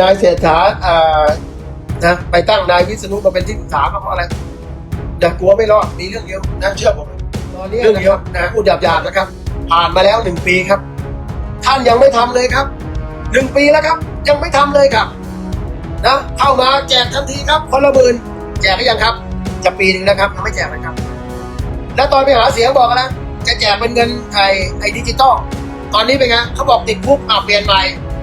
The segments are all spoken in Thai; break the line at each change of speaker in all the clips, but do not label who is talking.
นายเศรษฐาเอ่อนะไปตั้งนายวิษณุมาเป็นที่ปรึกษาก็เพราะอะไรอย่ากลัวไม่รอดมีเรื่องเดียวนะเชื่อผมตอนนี้เรื่องเดียวนะพูดหยาบๆนะครับ ผ่านมาแล้วหนึ่งปีครับ ท่านยังไม่ทำเลยครับหนึ่งปีแล้วครับ ยังไม่ทำเลยครับนะเข้ามาแจกทันทีครับคนละหมื่นแจกหรือยังครับ จะปีหนึ่งแล้วครับยังไม่แจกเลยครับ แล้วตอนไปหาเสียงบอกกันนะจะแจกเป็นเงินไอ้ไอ้ดิจิตอลตอนนี้เป็นไงเขาบอกติดคุกอ่าเปลี่ยนใหม่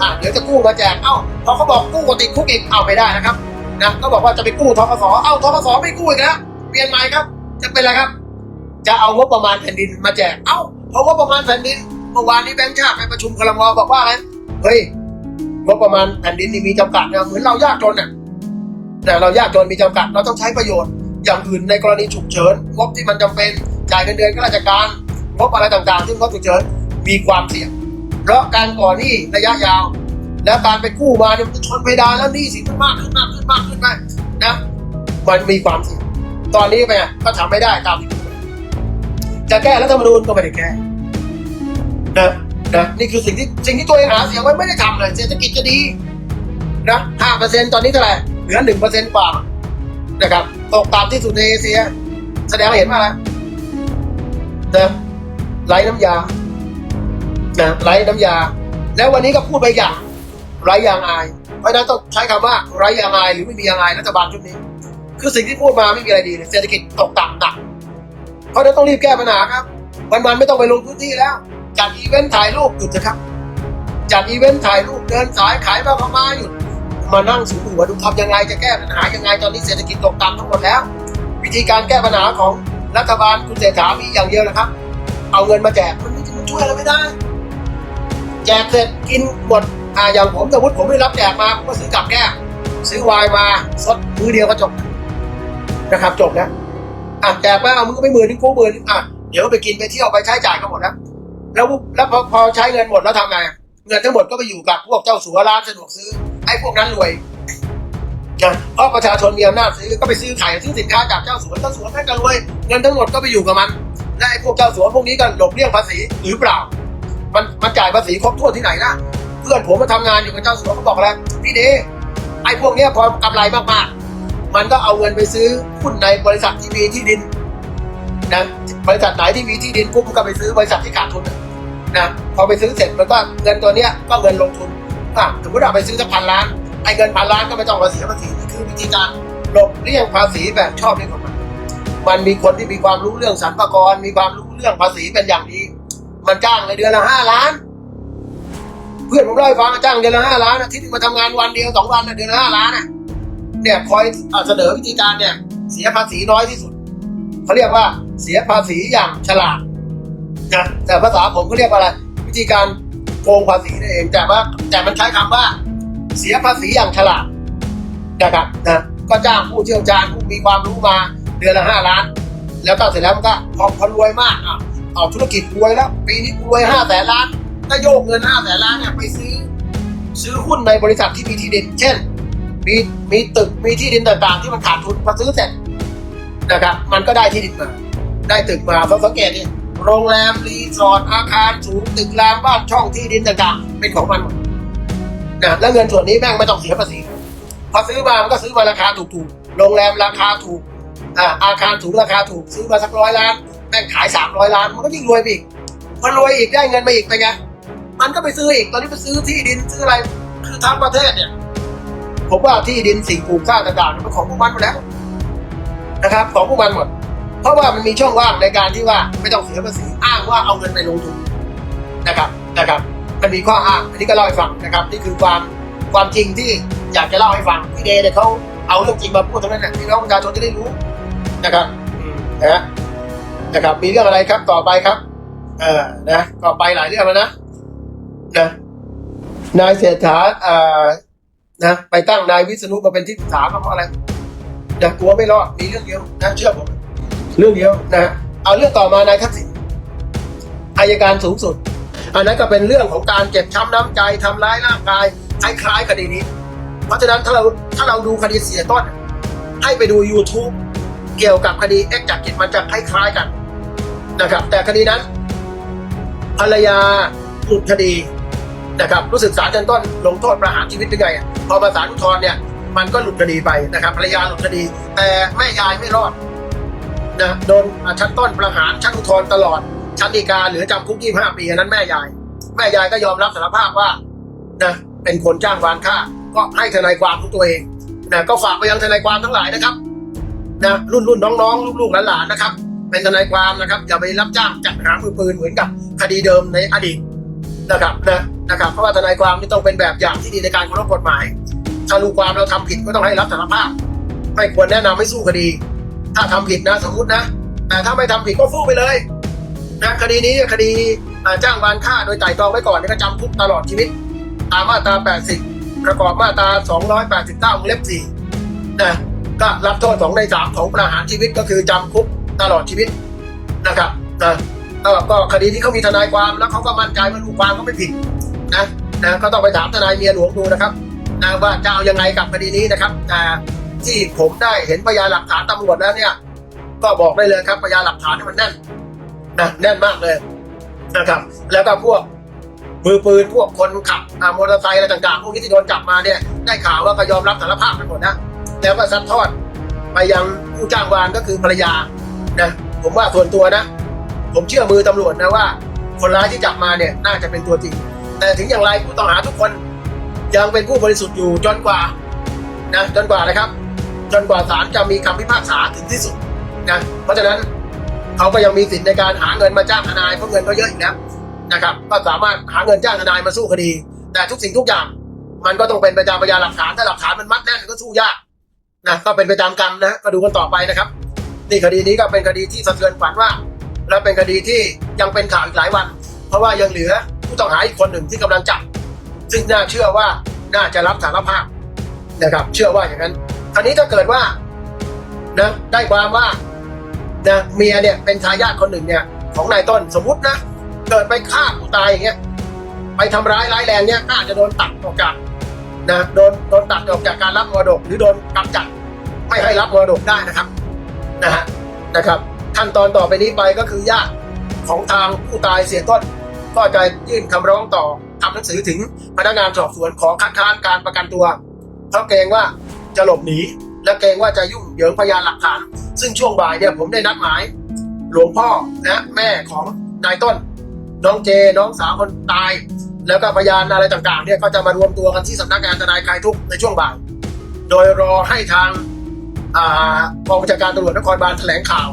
อ่าเดี๋ยวจะกู้มาแจกเอ้า พอเขาบอกกู้ก็ติดคุกอีกเอาไม่ได้นะครับนะก็บอกว่าจะไปกู้ทกสเอ้าทกสไม่กู้อีกแล้วเปลี่ยนใหม่ครับ จะเป็นอะไรครับ จะเอางบประมาณแผ่นดินมาแจกเอ้าเพราะงบประมาณแผ่นดินเมื่อวานนี้แบงค์ชาติไปประชุมคลมบอกว่าอะไรเฮ้ยงบประมาณแผ่นดินนี่มีจำกัดนะเหมือนเรายากจนอะแต่เรายากจนมีจำกัดเราต้องใช้ประโยชน์ อย่างอื่นในกรณีฉุกเฉินงบที่มันจำเป็นจ่ายเงินเดือนข้าราชการงบอะไรต่างๆที่งบฉุกเฉินมีความเสี่ยง เพราะการก่อหนี้ระยะยาว แล้วการไปกู้มาเนี่ยมันจะชนเพดานแล้วหนี้สินมันมากขึ้นมากขึ้นมากขึ้นไปนะมันมีความเสี่ยงตอนนี้ไปก็ทำไม่ได้ตามที่จะแก้รัฐธรรมนูญก็ไม่ได้แก้นะนะนี่คือสิ่งที่สิ่งที่ตัวเองหาเสียงไว้ไม่ได้ทำเลยเศรษฐกิจจะดีนะห้าเปอร์เซ็นตอนนี้เท่าไหร่เหลือหนึ่งเปอร์เซ็นต์กว่านะครับตกต่ำที่สุดในเอเชียแสดงให้เห็นว่าอะไรนะไร้น้ำยานะไร้น้ำยา แล้ววันนี้ก็พูดไปอย่าง ไร้ยางอาย เพราะนั้นต้องใช้คำว่าไร้ยางอายหรือไม่มียางอายรัฐบาลชุดนี้ คือสิ่งที่พูดมาไม่มีอะไรดีเลยเศรษฐกิจตกต่ำหนัก เพราะนั้นต้องรีบแก้ปัญหาครับ วันๆไม่ต้องไปลงพื้นที่แล้ว จัดอีเวนต์ถ่ายรูปหยุดเถอะครับ จัดอีเวนต์ถ่ายรูปเดินสายขายบ้าพม่าหยุด มานั่งสูงหัวดูทำยังไงจะแก้ปัญหายังไงตอนนี้เศรษฐกิจตกต่ำทั้งหมดแล้ว วิธีการแก้ปัญหาของรัฐบาลคุณเศรษฐามีอย่างเดียวนะครับ เอาเงินมาแจกมันไม่ช่วยอะไรไม่ได้ แจกเสร็จกินหมด อ่าอย่างผมสมมติผมไม่รับแจกมาผมก็ซื้อกลับแก้วซื้อไวน์มาสดมือเดียวก็จบนะครับจบแล้วอะแจกไปเอามึงก็ไม่หมื่นนึงกูหมื่นนึงอะเดี๋ยวไปกินไปเที่ยวไปใช้จ่ายก็หมดแล้วแล้วแล้วพอพอใช้เงินหมดแล้วทำไงเงินทั้งหมดก็ไปอยู่กับพวกเจ้าสัวร้านสะดวกซื้อไอ้พวกนั้นรวยนะเพราะประชาชนมีอำนาจซื้อก็ไปซื้อขายซื้อสินค้าจากเจ้าสัวเจ้าสัวแม่งก็รวยเงินทั้งหมดก็ไปอยู่กับมันและไอ้พวกเจ้าสัวพวกนี้ก็หลบเลี่ยงภาษีหรือเปล่า มันมันจ่ายภาษีครบถ้วนที่ไหนนะ เพื่อนผมมาทำงานอยู่กับเจ้าสัวเขาบอกแล้วพี่เดไอ้พวกเนี้ยพอกำไรมากๆ มันก็เอาเงินไปซื้อหุ้นในบริษัทที่มีที่ดินนะบริษัทไหนที่มีที่ดินปุ๊บก็ไปซื้อบริษัทที่ขาดทุนนะพอไปซื้อเสร็จมันก็เงินตัวเนี้ยก็เงินลงทุนอะสมมติเราไปซื้อสักพันล้านไอ้เงินพันล้านก็ไม่ต้องมาเสียภาษีนี่คือวิธีการหลบเลี่ยงภาษีแบบชอบด้วยกฎหมายมันมีคนที่มีความรู้เรื่องสรรพากรมีความรู้เรื่องภาษีเป็นอย่างดี มันจ้างเลยเดือนละห้าล้าน เพื่อนผมเล่าให้ฟังจ้างเดือนละห้าล้านอาทิตย์มาทำงานวันเดียวสองวันเดือนละห้าล้านนะเนี่ยคอยเสนอวิธีการเนี่ย เสียภาษีน้อยที่สุดเขาเรียกว่าเสียภาษีอย่างฉลาดนะแต่ภาษาผมก็เรียกว่าอะไร วิธีการโกงภาษีนั่นเองแต่ว่าแต่มันใช้คำว่า เสียภาษีอย่างฉลาดนะครับนะก็จ้างผู้เชี่ยวชาญผู้มีความรู้มาเดือนละห้าล้าน แล้วก็เสร็จแล้วมันก็พอพอรวยมากอะเอาธุรกิจรวยแล้ว ปีนี้รวยห้าแสนล้าน ก็โยกเงินห้าแสนล้านเนี่ยไปซื้อ ซื้อหุ้นในบริษัทที่มีที่ดิน เช่น มีมีตึกมีที่ดินต่างๆ ที่มันขาดทุนพอซื้อเสร็จนะครับมันก็ได้ที่ดินมา ได้ตึกมาสังเกตดิโรงแรมรีสอร์ทอาคารสูงตึกรามบ้านช่องที่ดินต่างๆ เป็นของมันหมดนะแล้วเงินส่วนนี้แม่งไม่ต้องเสียภาษีพอซื้อมามันก็ซื้อมาราคาถูกๆโรงแรมราคาถูกอ่าอาคารสูงราคาถูกซื้อมาสักร้อยล้านแม่งขายสามร้อยล้าน มันก็ยิ่งรวยไปอีกมันรวยอีกได้เงินมาอีกไปไง มันก็ไปซื้ออีก ตอนนี้ไปซื้อที่ดินซื้ออะไร คือทั้งประเทศเนี่ย ผมว่าที่ดินสิ่งปลูกสร้างต่างๆเป็นของพวกมันหมดแล้วนะครับ ของพวกมันหมด เพราะว่ามันมีช่องว่างในการที่ว่าไม่ต้องเสียภาษีอ้างว่าเอาเงินไปลงทุนนะครับนะครับ มันมีข้ออ้างอันนี้ก็เล่าให้ฟังนะครับ นี่คือความความจริงที่อยากจะเล่าให้ฟังพี่เดย์เนี่ยเขาเอาเรื่องจริงมาพูดตรงนั้นนะพี่น้องประชาชนจะได้รู้นะครับนะนะครับ มีเรื่องอะไรครับต่อไปครับ เออนะต่อไปหลายเรื่องแล้วนะ นะนายเศรษฐาอ่อนะไปตั้งนายวิษณุมาเป็นที่ปรึกษาเพราะอะไรอย่ากลัวไม่รอดมีเรื่องเดียวนะเชื่อผมเรื่องเดียวนะเอาเรื่องต่อมานายทักษิณอายการสูงสุด อันนั้นก็เป็นเรื่องของการเจ็บช้ำน้ำใจทำร้ายร่างกายคล้ายๆคดีนี้ เพราะฉะนั้นถ้าเราถ้าเราดูคดีเสียต้น ให้ไปดู YouTube เกี่ยวกับคดีเอ็กจากกิจมันจะคล้ายๆกันนะครับ แต่คดีนั้นภรรยาหลุดคดี นะครับรู้สึกศาลชั้นต้นลงโทษประหารชีวิตหรือไง พอมาศาลอุทธรณ์เนี่ยมันก็หลุดคดีไปนะครับภรรยาหลุดคดี แต่แม่ยายไม่รอดนะโดนชั้นต้นประหารชั้นอุทธรณ์ตลอด ชั้นฎีกาหลือจำคุก25ปีอันนั้นแม่ยาย แม่ยายก็ยอมรับสารภาพว่านะเป็นคนจ้างวานฆ่า ก็ให้ทนายความของตัวเองนะก็ฝากไปยังทนายความทั้งหลายนะครับนะรุ่นรุ่นน้องๆลูกๆหลานๆนะครับ เป็นทนายความนะครับอย่าไปรับจ้างจัดหามือปืนเหมือนกับคดีเดิมในอดีตนะครับนะ นะครับเพราะว่าทนายความนี่ต้องเป็นแบบอย่างที่ดีในการเคารพกฎหมายถ้าลูกความเราทำผิดก็ต้องให้รับสารภาพ ไม่ควรแนะนำให้สู้คดี ถ้าทำผิดนะสมมตินะ แต่ถ้าไม่ทำผิดก็สู้ไปเลยนะคดีนี้คดีจ้างวานฆ่าโดยไต่ตรองไว้ก่อนนี่ก็จำคุกตลอดชีวิต ตามมาตรา 80 ประกอบมาตรา 289วงเล็บ4นะก็รับโทษ2ใน3ของประหารชีวิตก็คือจำคุกตลอดชีวิตนะครับนะก็ก็คดีที่เขามีทนายความแล้วเขาก็มั่นใจว่าลูกความเขาไม่ผิด นะนะก็ต้องไปถามทนายเมียหลวงดูนะครับนะว่าจะเอายังไงกับคดีนี้นะครับแต่ที่ผมได้เห็นพยานหลักฐานตำรวจแล้วเนี่ย ก็บอกได้เลยครับพยานหลักฐานที่มันแน่นนะแน่นมากเลยนะครับ แล้วก็พวกมือปืนพวกคนขับมอเตอร์ไซค์อะไรต่างๆพวกนี้ที่โดนจับมาเนี่ย ได้ข่าวว่าก็ยอมรับสารภาพกันหมดนะแล้วก็ซัดทอดไปยังผู้จ้างวานก็คือภรรยานะผมว่าส่วนตัวนะ ผมเชื่อมือตำรวจนะว่า คนร้ายที่จับมาเนี่ยน่าจะเป็นตัวจริง แต่ถึงอย่างไรผู้ต้องหาทุกคนยังเป็นผู้บริสุทธิ์อยู่จนกว่านะจนกว่านะครับ จนกว่าศาลจะมีคำพิพากษาถึงที่สุดนะเพราะฉะนั้นเขาก็ยังมีสิทธิ์ในการหาเงินมาจ้างทนายเพราะเงินก็เยอะอยู่แล้วนะครับ ก็สามารถหาเงินจ้างทนายมาสู้คดี แต่ทุกสิ่งทุกอย่าง มันก็ต้องเป็นไปตามพยานหลักฐานถ้าหลักฐานมันมัดแน่นก็สู้ยากนะก็เป็นไปตามกรรมนะก็ดูกันต่อไปนะครับนี่คดีนี้ก็เป็นคดีที่สะเทือนขวัญว่า และเป็นคดีที่ยังเป็นข่าวอีกหลายวัน เพราะว่ายังเหลือ ผู้ต้องหาอีกคนหนึ่งที่กำลังจับ ซึ่งน่าเชื่อว่าน่าจะรับสารภาพนะครับ เชื่อว่าอย่างนั้นคราวนี้ถ้าเกิดว่านะได้ความว่านะเมียเนี่ยเป็นทายาทคนหนึ่งเนี่ย ของนายต้นสมมตินะเกิดไปฆ่าผู้ตายอย่างเงี้ยไปทำร้ายร้ายแรงเนี่ยก็อาจจะโดนตัดออกจากนะโดนโดนตัดออกจากการรับมรดก หรือโดนกำจัดไม่ให้รับมรดกได้นะครับนะฮะนะครับขั้นตอนต่อไปนี้ไปก็คือญาติของทางผู้ตายเสียต้น ก็จะยื่นคำร้องต่อทำหนังสือถึงพนักงานสอบสวนขอคัดค้านการประกันตัว เพราะเกรงว่าจะหลบหนี และเกรงว่าจะยุ่งเหยิงพยานหลักฐาน ซึ่งช่วงบ่ายเนี่ยผมได้นัดหมาย หลวงพ่อนะแม่ของนายต้น น้องเจน้องสาวคนตาย แล้วก็พยานอะไรต่างๆเนี่ยก็จะมารวมตัวกันที่สำนักงานทนายคลายทุกในช่วงบ่าย โดยรอให้ทางกองบัญชาการตำรวจนครบาลแถลงข่าว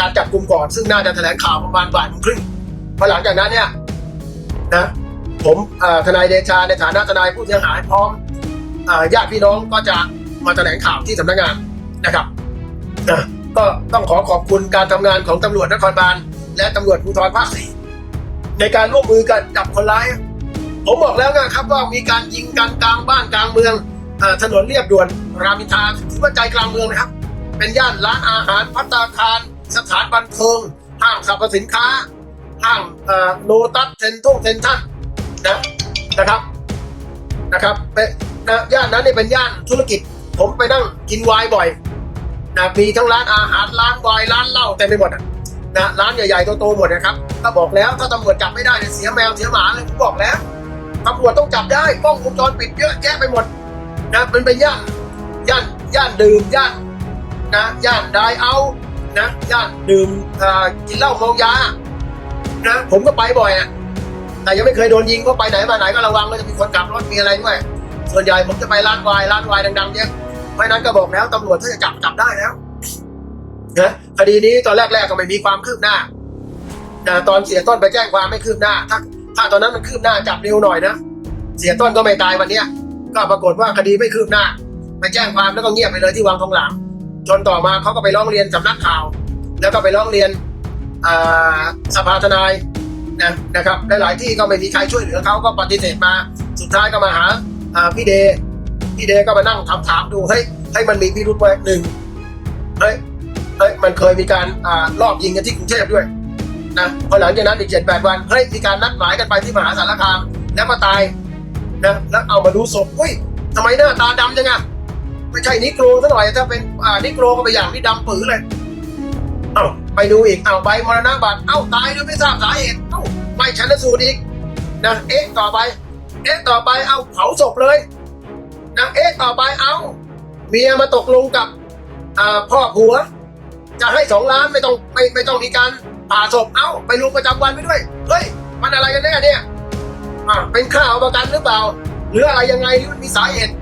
การจับกลุ่มก่อนซึ่งน่าจะแถลงข่าวประมาณบ่ายโมงครึ่งพอหลังจากนั้นเนี่ย นะผมทนายเดชาในฐานะทนายผู้เสียหายพร้อมญาติพี่น้องก็จะมาแถลงข่าวที่สำนักงานนะครับนะก็ต้องขอขอบคุณการทำงานของตำรวจนครบาลและตำรวจภูธรภาคสี่ในการร่วมมือกันจับคนร้าย ผมบอกแล้วนะครับว่ามีการยิงกันกลางบ้านกลางเมืองอถนนเรียบด่วนรามอินทราที่ว่าใจกลางเมืองนะครับ เป็นย่านร้านอาหารพัตตาคาร สถานบันเทิงห้างสรรพสินค้า ห้างโนตัสเซนทงเซนทรัลนนะนะครับนะครับเป็นะย่านนั้นเนี่ยเป็นย่านธุรกิจ ผมไปนั่งกินไวน์บ่อยนะมีทั้งร้านอาหารร้านไวน์ร้านเหล้าเต็มไปหมดนะร้านใหญ่ๆโตๆหมดนะครับก็บอกแล้วถ้าตำรวจจับไม่ได้เนี่ยเสียแมวเสียหมาเลยผมบอกแล้วตำรวจต้องจับได้กล้องวงจรปิดเยอะแยะไปหมดนะมันเป็นย่านย่านย่านดื่มย่านนะย่านไดเอานะย่านดื่มอ่ากินเหล้าเมายา นะ ผมก็ไปบ่อยอะแต่ยังไม่เคยโดนยิงเพราะไปไหนมาไหนก็ระวังว่าจะมีคนขับรถมีอะไรด้วยส่วนใหญ่ผมจะไปร้านวายร้านวายดังๆเนี่ยเพราะนั้นก็บอกแล้วตำรวจถ้าจะจับจับได้แล้วนะคดีนี้ตอนแรกๆก็ไม่มีความคืบหน้านะตอนเสียต้นไปแจ้งความไม่คืบหน้า ถ้าถ้าตอนนั้นมันคืบหน้าจับเร็วหน่อยนะเสียต้นก็ไม่ตายวันเนี้ยก็ปรากฏว่าคดีไม่คืบหน้าไปแจ้งความแล้วก็เงียบไปเลยที่วังทองหลางจนต่อมาเขาก็ไปร้องเรียนสำนักข่าว แล้วก็ไปร้องเรียน สภาทนายนะนะครับหลายๆที่ก็ไม่มีใครช่วยเหลือเขาก็ปฏิเสธมา สุดท้ายก็มาหาพี่เดพี่เดก็มานั่งถามถามๆดูให้ให้มันมีพิรุธไว้หนึ่งเฮ้ยเฮ้ยมันเคยมีการอ่ารอบยิงกันที่กรุงเทพด้วยนะพอหลังจากนั้นอีกเจ็ดแปดวันเฮ้ยมีการนัดหมายกันไปที่มหาสารคามแล้วมาตายนะแล้วเอามาดูศพอุ้ยทำไมหน้าตาดำจังอะไม่ใช่นิโกรซะหน่อยถ้าเป็นนิโกรก็ไปอย่างที่ดำปื้อเลยเอ้า ไปดูอีกเอาใบมรณบัตรเอ้าตายโดยไม่ทราบสาเหตุเอ้าไม่ชันสูตรอีกนะเอ๊ะต่อไป เอ๊ะต่อไปเอาเผาศพเลยนะเอ๊ะต่อไปเอาเมียมาตกลงกับพ่อผัว จะให้สองล้านไม่ต้องไม่ไม่ต้องมีการผ่าศพเอ้าไปลงประจำวันไปด้วยเฮ้ยมันอะไรกันแน่เนี่ยอ่าเป็นค่าเอาประกันหรือเปล่า หรืออะไรยังไงหรือมันมีสาเหตุ